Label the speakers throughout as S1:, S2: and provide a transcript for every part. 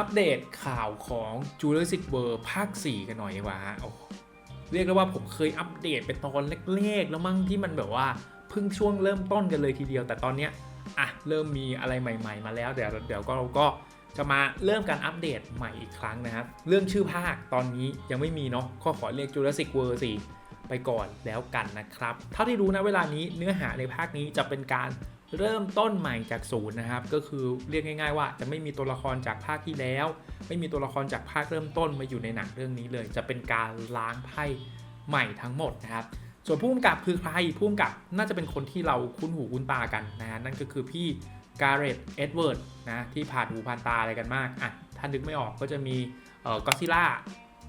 S1: อัปเดตข่าวของ Jurassic World ภาค 4 กันหน่อยดีกว่าฮะโอ้เรียกได้ว่าผมเคยอัปเดตไปตอนเล็กๆแล้วมั้งที่มันแบบว่าเพิ่งช่วงเริ่มต้นกันเลยทีเดียว แต่ตอนเนี้ยอะเริ่มมีอะไรใหม่ ๆ มาแล้วเดี๋ยวเดี๋ยวก็เราก็จะมาเริ่มการอัปเดตใหม่อีกครั้งนะครับ เรื่องชื่อภาคตอนนี้ยังไม่มีเนาะก็ขอเรียก Jurassic World 4 ไปก่อนแล้วกันนะครับ เท่าที่รู้นะเวลานี้เนื้อหาในภาคนี้จะเป็นการ เริ่มต้นใหม่จากศูนย์นะครับ ก็คือเรียกง่าย ๆ ว่าจะไม่มีตัวละครจากภาคที่แล้ว ไม่มีตัวละครจากภาคเริ่มต้นมาอยู่ในหนังเรื่องนี้เลย จะเป็นการล้างไพ่ใหม่ทั้งหมดนะครับ ส่วนผู้กำกับคือใครผู้กำกับน่าจะเป็นคนที่เราคุ้นหูคุ้นตากันนะนั่นก็คือพี่การ์เรตเอ็ดเวิร์ดนะที่ผ่านหูผ่านตาอะไรกันมากอะถ้านึกไม่ออกก็จะมีเอ่อก็ซิล่า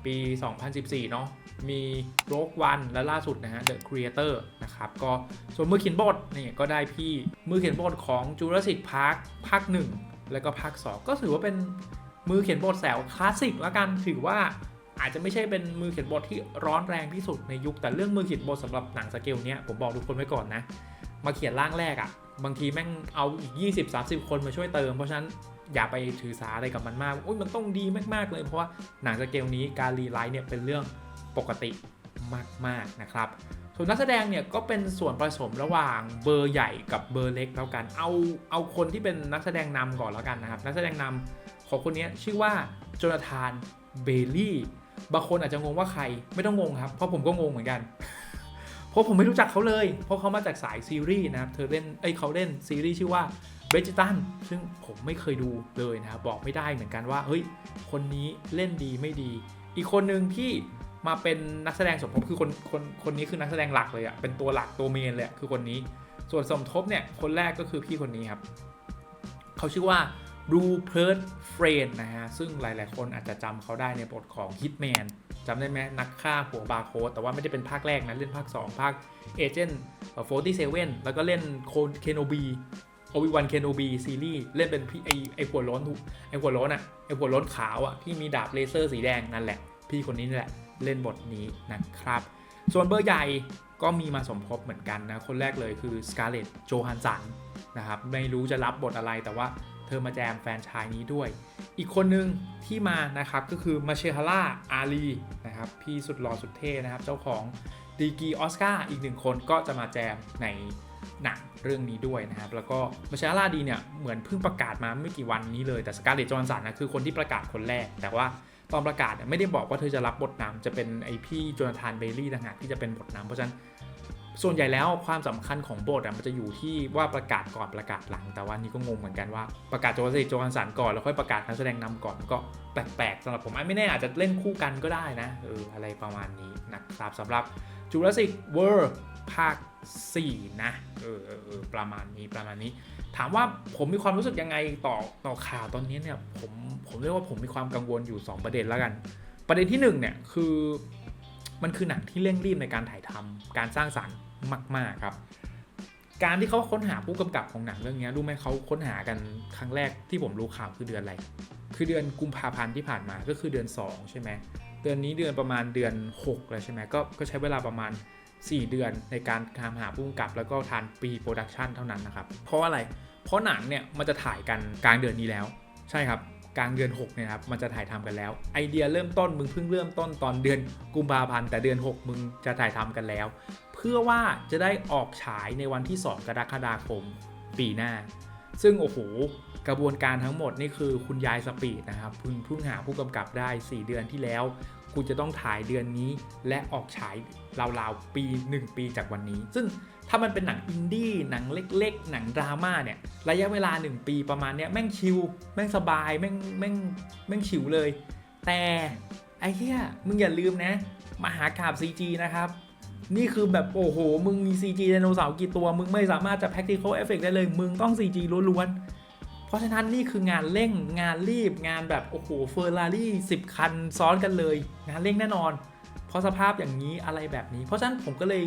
S1: ปี 2014 เนาะมีโรกวันและล่าสุดนะฮะ The Creator นะครับ ก็ส่วนมือเขียนบทนี่ก็ได้พี่มือเขียนบทของ Jurassic Park ภาค 1 แล้วก็ภาค 2 ก็ถือว่าเป็นมือเขียนบทแสวคลาสสิกแล้วกันถือว่าอาจจะไม่ใช่เป็นมือเขียนบทที่ร้อนแรงที่สุดในยุค แต่เรื่องมือเขียนบทสำหรับหนังสเกลเนี้ยผมบอกทุกคนไว้ก่อนนะ มาเขียนร่างแรกอะ่ะ บางทีแม่งเอาอีก 20-30 คนมาช่วยเติม เพราะฉะนั้น อย่าไปถือสาอะไรกับมันมากอุ้ยมันต้องดีมากๆเลย เพราะว่าหนังสเกลนี้การรีไลท์เนี่ยเป็นเรื่องปกติมากๆนะครับส่วนนักแสดงเนี่ยก็เป็นส่วนผสมระหว่างเบอร์ใหญ่กับเบอร์เล็กแล้วกัน เอาเอาคนที่เป็นนักแสดงนำก่อนแล้วกันนะครับ นักแสดงนำของคนนี้ชื่อว่าโจนาธานเบลลี่ บางคนอาจจะงงว่าใครไม่ต้องงงครับ เพราะผมก็งงเหมือนกัน เพราะผมไม่รู้จักเขาเลย เพราะเขามาจากสายซีรีส์นะครับ เธอเล่น เอ้ยเขาเล่นซีรีส์ชื่อว่า เบจิตันซึ่งผมไม่เคยดูเลยนะครับ บอกไม่ได้เหมือนกันว่า เฮ้ย คนนี้เล่นดีไม่ดี อีกคนหนึ่งที่มาเป็นนักแสดงสมทบคือคนคนคนนี้คือนักแสดงหลักเลยอะเป็นตัวหลักตัวเมนเลยคือคนนี้ ส่วนสมทบเนี่ยคนแรกก็คือพี่คนนี้ครับ เขาชื่อว่ารูเพิร์ f เฟรนนะฮะ ซึ่งหลาย ๆ คนอาจจะจำเขาได้ในบทของ Hitman จำได้ไหมนักฆ่าหัวบาร์โคดแต่ว่าไม่ได้เป็นภาคแรกนะ เล่นภาค 2 ภาคเอเจนต์47แล้วก็เล่นโคนเคนโอบี โอวิวันเคนโอบีซีรีส์เล่นเป็นพี่ไอไอหัวโล้นทุกไอหัวโล้นอะไอหัวโล้นขาวอะที่มีดาบเลเซอร์สีแดงนั่นแหละ พี่คนนี้นี่แหละเล่นบทนี้นะครับ ส่วนเบอร์ใหญ่ก็มีมาสมทบเหมือนกันนะ คนแรกเลยคือสกาเลตโจฮันสันนะครับ ไม่รู้จะรับบทอะไรแต่ว่าเธอมาแจมแฟนชายนี้ด้วย อีกคนหนึ่งที่มานะครับก็คือมาเชฮาร่าอาลีนะครับพี่สุดหล่อสุดเท่นะครับ เจ้าของดีกีออสการ์อีกหนึ่งคนก็จะมาแจมใน หนังเรื่องนี้ด้วยนะครับ แล้วก็มาเชาร่าดีเนี่ยเหมือนเพิ่งประกาศมาไม่กี่วันนี้เลย แต่สการ์เลตโจฮันสันนะคือคนที่ประกาศคนแรก แต่ว่าตอนประกาศเนี่ยไม่ได้บอกว่าเธอจะรับบทนำจะเป็นไอพี่โจนาธานเบลลี่ต่างหากที่จะเป็นบทนำเพราะฉะนั้นส่วนใหญ่แล้วความสำคัญของบทอะมันจะอยู่ที่ว่าประกาศก่อนประกาศหลัง แต่ว่านี่ก็งงเหมือนกันว่าประกาศโจนาธานโจฮันสันก่อนแล้วค่อยประกาศนักแสดงนำก่อนก็แปลกๆสำหรับผมไม่แน่อาจจะเล่นคู่กันก็ได้นะเอออะไรประมาณนี้นะครับสำหรับ Jurassic World ภาค 4 นะเออเออประมาณนี้ประมาณนี้ ถามว่าผมมีความรู้สึกยังไงต่อต่อข่าวตอนนี้เนี่ยผมผมเรียกว่าผมมีความกังวลอยู่ 2 ประเด็นแล้วกัน ประเด็นที่1เนี่ยคือมันคือหนังที่เร่งรีบในการถ่ายทำการสร้างสรรค์มาก ๆ ครับ การที่เขาค้นหาผู้กำกับของหนังเรื่องนี้รู้ไหมเขาค้นหากันครั้งแรกที่ผมรู้ข่าวคือเดือนอะไร คือเดือนกุมภาพันธ์ที่ผ่านมาก็คือเดือน 2 ใช่ไหมเดือนนี้เดือนประมาณเดือน 6 แล้วใช่ไหมก็ก็ใช้เวลาประมาณ 4 เดือนในการตามหาผู้กำกับแล้วก็ทานปีโปรดักชันเท่านั้นนะครับ เพราะอะไร เพราะหนังเนี่ยมันจะถ่ายกันกลางเดือนนี้แล้ว ใช่ครับกลางเดือน 6 เนี่ยครับมันจะถ่ายทำกันแล้ว ไอเดียเริ่มต้นมึงเพิ่งเริ่มต้นตอนเดือนกุมภาพันธ์แต่เดือน 6 มึงจะถ่ายทำกันแล้ว เพื่อว่าจะได้ออกฉายในวันที่ 2 กรกฎาคมปีหน้า ซึ่งโอ้โหกระบวนการทั้งหมดนี่คือคุณยายสปีดนะครับเพิ่งเพิ่งหาผู้กำกับได้ 4 เดือนที่แล้ว คุณจะต้องถ่ายเดือนนี้ และออกฉายราวๆปี 1 ปีจากวันนี้ ซึ่งถ้ามันเป็นหนังอินดี้หนังเล็ก ๆ หนังดราม่าเนี่ยระยะเวลา 1 ปีประมาณเนี้ยแม่งชิลแม่งสบายแม่งแม่งแม่งชิลเลย แต่ไอ้เหี้ยมึงอย่าลืมนะมหากราบ CG นะครับนี่คือแบบโอ้โห มึงมี CG ไดโนเสาร์กี่ตัว มึงไม่สามารถจะ practical effect ได้เลย มึงต้อง CG ล้วนๆ เพราะฉะนั้นนี่คืองานเร่งงานรีบงานแบบโอ้โหเฟอร์รารี่สิบคันซ้อนกันเลย งานเร่งแน่นอน เพราะสภาพอย่างนี้อะไรแบบนี้ เพราะฉะนั้นผมก็เลย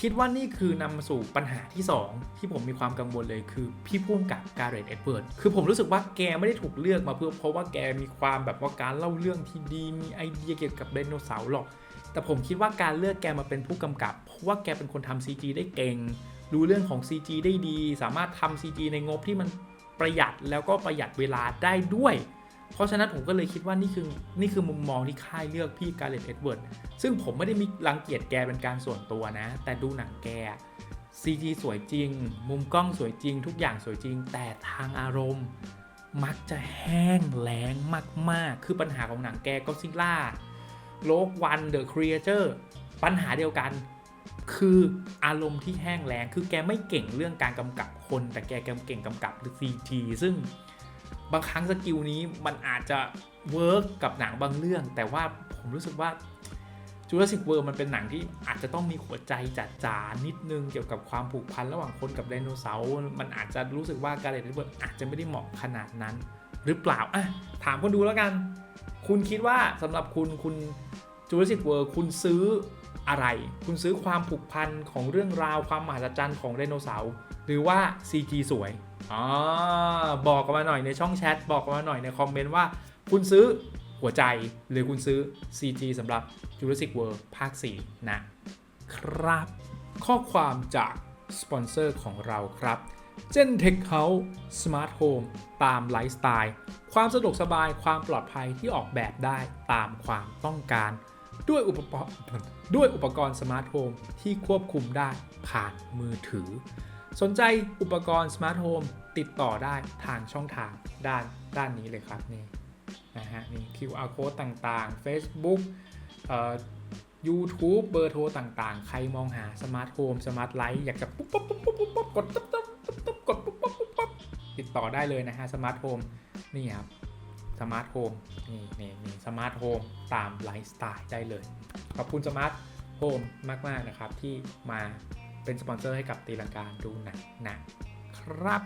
S1: คิดว่านี่คือนำมาสู่ปัญหาที่ 2 ที่ผมมีความกังวลเลยคือพี่พุ่มกับการเรตเอ็ดเวิร์ดคือผมรู้สึกว่าแกไม่ได้ถูกเลือกมาเพื่อเพราะว่าแกมีความแบบว่าการเล่าเรื่องที่ดี มีไอเดียเกี่ยวกับไดโนเสาร์หรอก แต่ผมคิดว่าการเลือกแกมาเป็นผู้กำกับ เพราะว่าแกเป็นคนทำ CG ได้เก่ง รู้เรื่องของ CG ได้ดี สามารถทำ CG ในงบที่มัน ประหยัดแล้วก็ประหยัดเวลาได้ด้วย เพราะฉะนั้นผมก็เลยคิดว่านี่คือนี่คือมุมมองที่ค่ายเลือกพี่การ์เลตเอ็ดเวิร์ดซึ่งผมไม่ได้มีรังเกียจแกเป็นการส่วนตัวนะ แต่ดูหนังแก CG สวยจริง มุมกล้องสวยจริง ทุกอย่างสวยจริง แต่ทางอารมณ์ มักจะแห้งแล้งมาก ๆ คือปัญหาของหนังแกก็ซิล่าโลกวันเดอะครีเอเตอร์ปัญหาเดียวกัน คืออารมณ์ที่แห้งแล้งคือแกไม่เก่งเรื่องการกำกับคน แต่แกเก่งกำกับ CG ซึ่งบางครั้งสกิลนี้มันอาจจะเวิร์กกับหนังบางเรื่อง แต่ว่าผมรู้สึกว่าจูราสสิกเวิร์มันเป็นหนังที่อาจจะต้องมีหัวใจจัดจานิดนึงเกี่ยวกับความผูกพันระหว่างคนกับไดโนเสาร์มันอาจจะรู้สึกว่าการเรดเวิร์อาจจะไม่ได้เหมาะขนาดนั้น หรือเปล่าอะถามคนดูแล้วกัน คุณคิดว่าสำหรับคุณคุณจูราสสิกเวิร์คุณซื้อ อะไร คุณซื้อความผูกพันของเรื่องราวความมหัศจรรย์ของไดโนเสาร์หรือว่า CG สวยอ๋อบอกกันมาหน่อยในช่องแชทบอกกันมาหน่อยในคอมเมนต์ว่า คุณซื้อหัวใจหรือคุณซื้อ CG สำหรับ Jurassic World ภาค 4 นะ ครับ ข้อความจากสปอนเซอร์ของเราครับเจน Tech House Smart Home ตามไลฟ์สไตล์ ความสะดวกสบายความปลอดภัยที่ออกแบบได้ตามความต้องการ ด้วยอุปกรณ์ด้วยอุปกรณ์สมาร์ทโฮมที่ควบคุมได้ผ่านมือถือ สนใจอุปกรณ์สมาร์ทโฮมติดต่อได้ทางช่องทางด้านด้านนี้เลยครับนี่นะฮะนี่ QR code ต่างๆ Facebook เอ่อ YouTube เบอร์โทรต่างๆ ใครมองหาสมาร์ทโฮมสมาร์ทไลท์อยากจะปุ๊บปุ๊บปุ๊บปุ๊บปุ๊บกดตุ๊บตุ๊บตุ๊บตุ๊บกดปุ๊บปุ๊บปุ๊บปุ๊บติดต่อได้เลยนะฮะสมาร์ทโฮมนี่ครับ สมาร์ทโฮมนี่นี่นี่สมาร์ทโฮมตามไลฟ์สไตล์ได้เลย ขอบคุณสมาร์ทโฮมมาก ๆ นะครับ ที่มาเป็นสปอนเซอร์ให้กับตีลังการดูหนังนะครับ